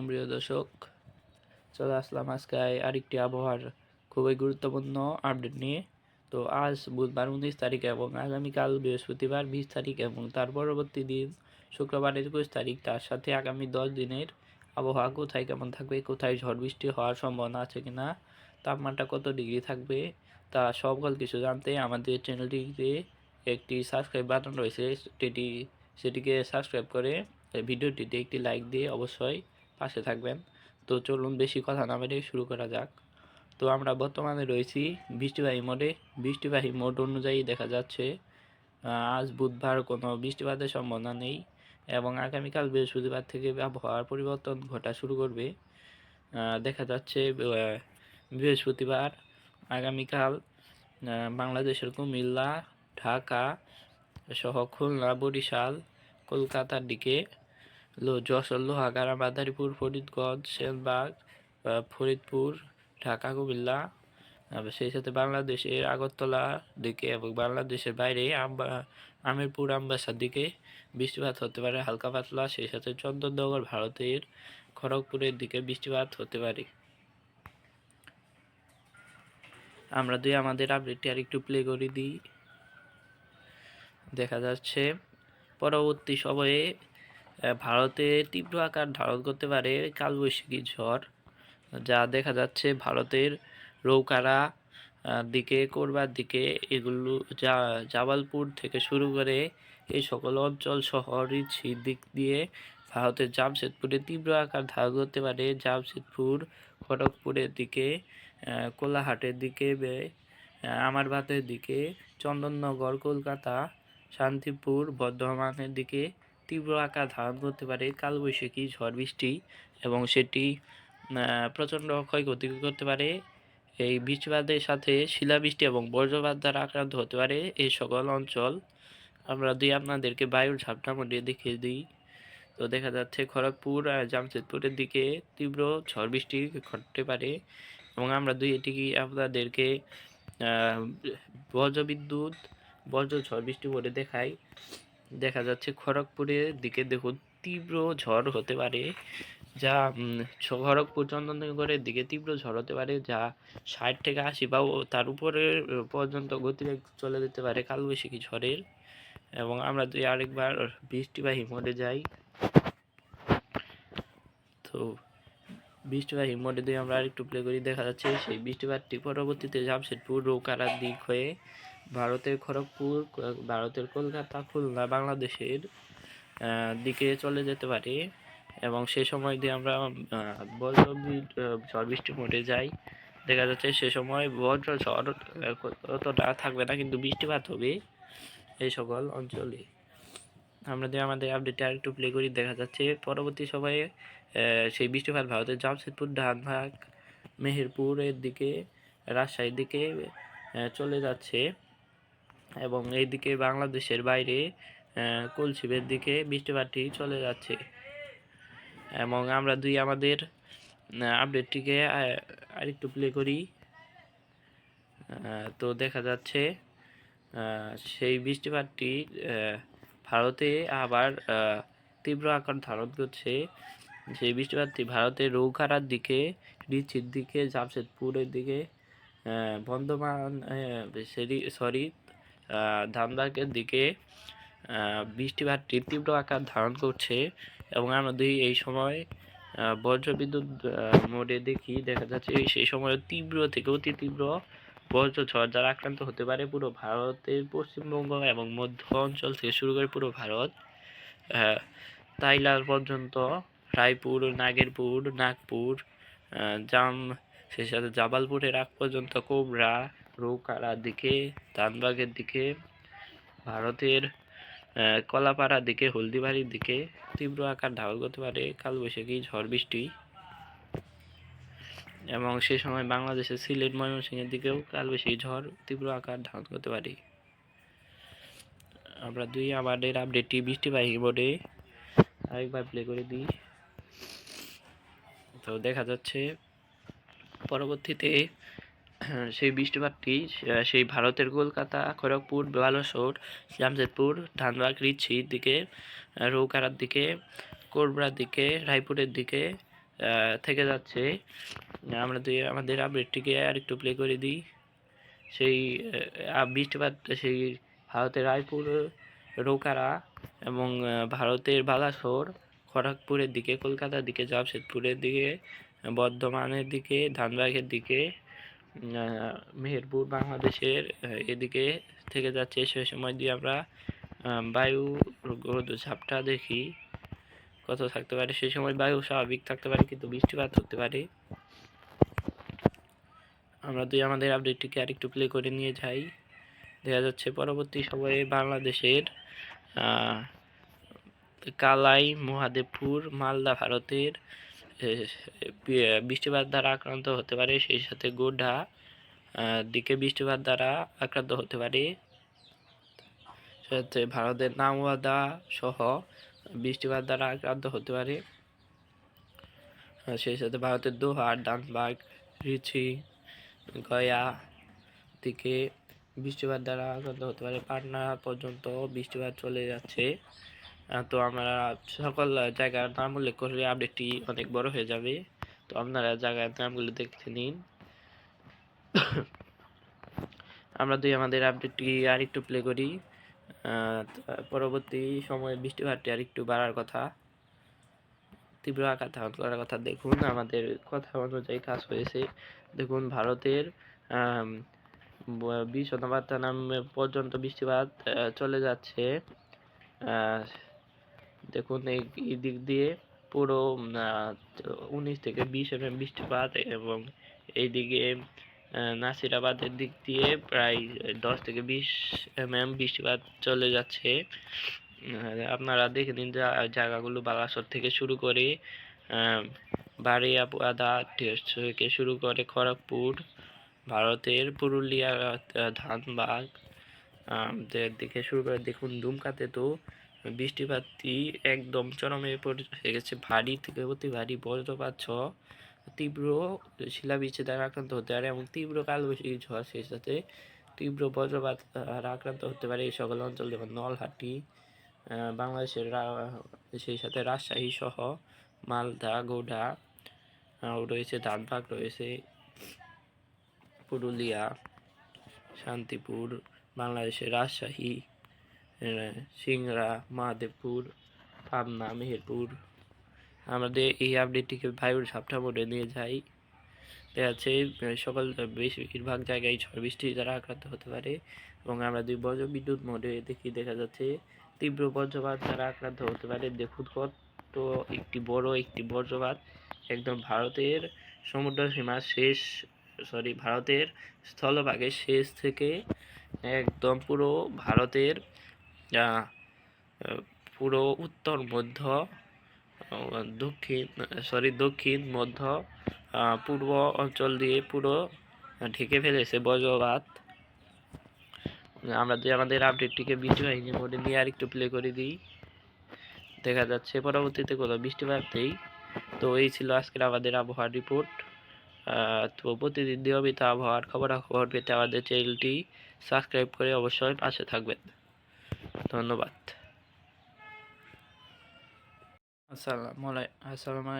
আলাইকুম প্রিয় দর্শক। চলে আসলাম আজকে আরেকটি আবহাওয়ার খুবই গুরুত্বপূর্ণ আপডেট নিয়ে। তো আজ বুধবার উনিশ তারিখ এবং আগামীকাল বৃহস্পতিবার বিশ তারিখ এবং তার পরবর্তী দিন শুক্রবার একুশ তারিখ। তার সাথে আগামী দশ দিনের আবহাওয়া কোথায় কেমন থাকবে, কোথায় ঝড় বৃষ্টি হওয়ার সম্ভাবনা আছে কিনা, তাপমাত্রা কত ডিগ্রি থাকবে, তা সকল কিছু জানতে আমাদের চ্যানেলটিতে একটি সাবস্ক্রাইব বাটন রয়েছে। সেটি, সেটিকে সাবস্ক্রাইব করে ভিডিওটিতে একটি লাইক দিয়ে অবশ্যই পাশে থাকবেন। তো চলুন বেশি কথা না বেরিয়ে শুরু করা যাক। তো আমরা বর্তমানে রয়েছি বৃষ্টিবাহী মোডে। বৃষ্টিবাহী মোড অনুযায়ী দেখা যাচ্ছে আজ বুধবার কোনো বৃষ্টিপাতের সম্ভাবনা নেই এবং আগামীকাল বৃহস্পতিবার থেকে আবহাওয়ার পরিবর্তন ঘটা শুরু করবে। দেখা যাচ্ছে বৃহস্পতিবার আগামীকাল বাংলাদেশের কুমিল্লা, ঢাকা সহ খুলনা, বরিশাল, কলকাতার দিকে যশোর, লোহাগাড়া, মাদারীপুর, ফরিদগঞ্জ, সেনবাগ ফরিদপুর, ঢাকা, কুমিল্লা। সেই সাথে বাংলাদেশের আগরতলা দিকে এবং বাংলাদেশের বাইরে আম্বা, আমিরপুর আমবাসার দিকে বৃষ্টিপাত হতে পারে, হালকা পাতলা। সেই সাথে চন্দননগর ভারতের খড়গপুরের দিকে বৃষ্টিপাত হতে পারে। আমরা দুই আমাদের আপডেটটি আর একটু প্লে করে দিই। দেখা যাচ্ছে, পরবর্তী সময়ে ভারতে তীব্র আকার ধারণ করতে পারে কালবৈশাখী ঝড়, যা দেখা যাচ্ছে ভারতের রৌকারা দিকে, কোরবার দিকে এগুলো যা, জাবালপুর থেকে শুরু করে এই সকল অঞ্চল শহরের দিক দিয়ে ভারতের জামশেদপুরে তীব্র আকার ধারণ করতে পারে। জামশেদপুর, খড়গপুরের দিকে কোলাহাটের দিকে আমারবাতের দিকে, চন্দননগর, কলকাতা, শান্তিপুর, বর্ধমানের দিকে তীব্র আকার ধারণ করতে পারে। কালবৈশাখী ঝড় বৃষ্টি এবং সেটি প্রচণ্ড ক্ষয়ক্ষতি করতে পারে। এই বৃষ্টিপাতের সাথে শিলাবৃষ্টি এবং বজ্রপাত দ্বারা আক্রান্ত হতে পারে। এই সকল অঞ্চল, আমরা দুই আপনাদেরকে বায়ুর ঝাপটা মডিয়ে দেখিয়ে দিই, তো দেখা যাচ্ছে খড়গপুর আর জামশেদপুরের দিকে তীব্র ঝড় বৃষ্টি ঘটতে পারে এবং আমরা দুই এটি আপনাদেরকে বজ্রবিদ্যুৎ, বজ্র ঝড় বৃষ্টি বলে দেখাই দেখা যাচ্ছে খড়গপুরের দিকে দেখুন, তীব্র ঝড় হতে পারে, যা খড়গপুর চন্দননগরের দিকে তীব্র ঝড় হতে পারে, যা ষাট থেকে আশি বা তার উপরে পর্যন্ত গতিবেগ চলে যেতে পারে কালবৈশাখী ঝড়ের। এবং আমরা যদি আরেকবার বৃষ্টিবাহী মোডে যাই, তো বৃষ্টিবাহী মোডে দিয়ে আমরা আরেকটু প্লে করি, দেখা যাচ্ছে সেই বৃষ্টিপাতটি পরবর্তীতে জামশেদপুর রৌকারার দিক হয়ে ভারতের খড়গপুর, ভারতের কলকাতা, খুলনা, বাংলাদেশের দিকে চলে যেতে পারে। এবং সে সময় দিয়ে আমরা বজ্র ঝড় বৃষ্টি মোডে যাই। দেখা যাচ্ছে সে সময় বজ্র ঝড় অতটা থাকবে না, কিন্তু বৃষ্টিপাত হবে এই সকল অঞ্চলে। আমরা দিয়ে আমাদের আপডেটে আরেকটু প্লে করি। দেখা যাচ্ছে পরবর্তী সময়ে সেই বৃষ্টিপাত ভারতের জামশেদপুর ধানবাগ মেহেরপুরের দিকে, রাজশাহীর দিকে চলে যাচ্ছে। এবং এইদিকে বাংলাদেশের বাইরে আহ, কুলশিবের দিকে বৃষ্টিপাতটি চলে যাচ্ছে। এবং আমরা দুই আমাদের আপডেটটিকে আরেকটু প্লে করি। তো দেখা যাচ্ছে সেই বৃষ্টিপাতটি ভারতে আবার তীব্র আকার ধারণ করছে। সেই বৃষ্টিপাতটি ভারতের রৌখারার দিকে রিচির দিকে জামশেদপুরের দিকে বন্ধমান সরি ধানবাগের দিকে বৃষ্টিপাতটি তীব্র আকার ধারণ করছে এবং আমরা এই সময় বজ্রবিদ্যুৎ মোডে দেখি দেখা যাচ্ছে সেই সময় তীব্র থেকে অতি তীব্র বজ্র ঝড় দ্বারা আক্রান্ত হতে পারে পুরো ভারতের পশ্চিমবঙ্গ এবং মধ্য অঞ্চল থেকে শুরু করে পুরো ভারত। তাইলার পর্যন্ত, রায়পুর, নাগেরপুর, নাগপুর জাম সেই সাথে জাবালপুরের আগ পর্যন্ত কোবরা রৌকারার দিকে, ধানবাগের দিকে, ভারতের কলাপাড়ার দিকে, হলদিবাড়ির দিকে, তীব্র আকার ধারণ করতে পারে কালবৈশাখী, ঝড় বৃষ্টি। এবং সে সময় বাংলাদেশের সিলেট, ময়মনসিংহের দিকেও কালবৈশাখী ঝড় তীব্র আকার ধারণ করতে পারে। আমরা দুই আমাদের আপডেটটি বৃষ্টিবাহী বোর্ডে আরেকবার প্লে করে দিই। তো দেখা যাচ্ছে পরবর্তীতে সেই বৃষ্টিপাতটি সেই ভারতের কলকাতা, খড়গপুর, বালাসোর, জামশেদপুর, ধানবাগ রিচির দিকে রৌকারার দিকে কোরবরার দিকে, রায়পুরের দিকে থেকে যাচ্ছে। আমরা যদি আমাদের আপডেটটিকে আর একটু প্লে করে দিই। সেই বৃষ্টিপাত সেই ভারতের রায়পুর, রৌকারা এবং ভারতের বালাসোর, খড়গপুরের দিকে, কলকাতার দিকে, জামশেদপুরের দিকে বর্ধমানের দিকে, ধানবাগের দিকে মেহেরপুর বাংলাদেশের এদিকে থেকে যাচ্ছে। সে সময় দিয়ে আমরা বায়ু ঝাপটা দেখি। কত থাকতে পারে? সেই সময় বায়ু স্বাভাবিক থাকতে পারে, কিন্তু বৃষ্টিপাত হতে পারে। আমরা যদি আমাদের আপডেটটিকে আরেকটু প্লে করে নিয়ে যাই। দেখা যাচ্ছে পরবর্তী সময়ে বাংলাদেশের কালাই, মহাদেবপুর, মালদা ভারতের বৃষ্টিপাত দ্বারা আক্রান্ত হতে পারে সেই সাথে আহ, দিকে বৃষ্টিপাত দ্বারা আক্রান্ত হতে পারে। সাথে ভারতের নামওয়াদা সহ বৃষ্টিপাত দ্বারা আক্রান্ত হতে পারে। সেই সাথে ভারতের দোহা ডানবাগ রিচি গয়া দিকে বৃষ্টিপাত দ্বারা আক্রান্ত হতে পারে। পাটনা পর্যন্ত বৃষ্টিপাত চলে যাচ্ছে। তো আমরা সকল জায়গার নাম উল্লেখ করলে আপডেটটি অনেক বড় হয়ে যাবে। তো আপনারা জায়গার নামগুলো দেখে নিন। আমরা দুই আমাদের আপডেটটি আর একটু প্লে করি পরবর্তী সময়ে বৃষ্টিপাতটি আর একটু বাড়ার কথা, তীব্র আকার ধারণ করার কথা দেখুন, আমাদের কথা অনুযায়ী কাজ হয়েছে। দেখুন, ভারতের বিশ শতমাত্রা নাম পর্যন্ত বৃষ্টিপাত চলে যাচ্ছে। দেখুন এই দিক দিয়ে পুরো উনিশ থেকে বিশ এম বৃষ্টিপাত এবং এইদিকে নাসিরাবাদের দিক দিয়ে প্রায় দশ থেকে বিশ এম বৃষ্টিপাত চলে যাচ্ছে। আপনারা দেখে নিন জায়গাগুলো বালাসর থেকে শুরু করে আহ, বারিয়াপাদা থেকে শুরু করে খড়গপুর ভারতের পুরুলিয়া আহ, দিকে শুরু করে দেখুন দুমকাতে তো বৃষ্টিপাতটি একদম চরমে পৌঁছে গেছে। ভারী থেকে অতি ভারী বজ্রপাত সহ তীব্র শিলাবৃষ্টি দ্বারা আক্রান্ত হতে পারে এবং তীব্র কালবৈশাখী ঝড় সেই সাথে তীব্র বজ্রপাত আক্রান্ত হতে পারে এই সকল অঞ্চল। যেমন নলহাটি বাংলাদেশের সেই সাথে রাজশাহী সহ মালদা, গোডা রয়েছে ধানবাগ, রয়েছে পুরুলিয়া, শান্তিপুর, বাংলাদেশের রাজশাহী সিংড়া মহাদেবপুর পাবনা, মেহেরপুর। আমাদের এই আপডেটটিকে বায়ুর সাপটা মোডে নিয়ে যাই। দেখা যাচ্ছে সকল বেশিরভাগ জায়গায় ঝড় বৃষ্টি দ্বারা আক্রান্ত হতে পারে এবং আমরা দুই বজ্র বিদ্যুৎ মোডে দেখি দেখা যাচ্ছে, তীব্র বজ্রপাত দ্বারা আক্রান্ত হতে পারে। দেখুন কত একটি বড় একটি বজ্রপাত। একদম ভারতের সমুদ্র সীমার শেষ সরি ভারতের স্থলভাগের শেষ থেকে একদম পুরো ভারতের আহ, পুরো উত্তর মধ্য দক্ষিণ সরি দক্ষিণ মধ্য পূর্ব অঞ্চল দিয়ে পুরো ঢেকে ফেলেছে বজ্রপাত। আমরা যে আমাদের আপডেটটিকে বিদ্যুৎ বাহিনী মোডে নিয়ে আর একটু প্লে করে দিই দেখা যাচ্ছে পরবর্তীতে কোনো বৃষ্টিপাত নেই। তো এই ছিল আজকের আমাদের আবহাওয়ার রিপোর্ট তো প্রতিদিন নিয়মিত আবহাওয়ার খবরাখবর পেতে আমাদের চ্যানেলটি সাবস্ক্রাইব করে অবশ্যই পাশে থাকবেন। ধন্যবাদ। আসসালামু আলাই আসসালামু আলাইকুম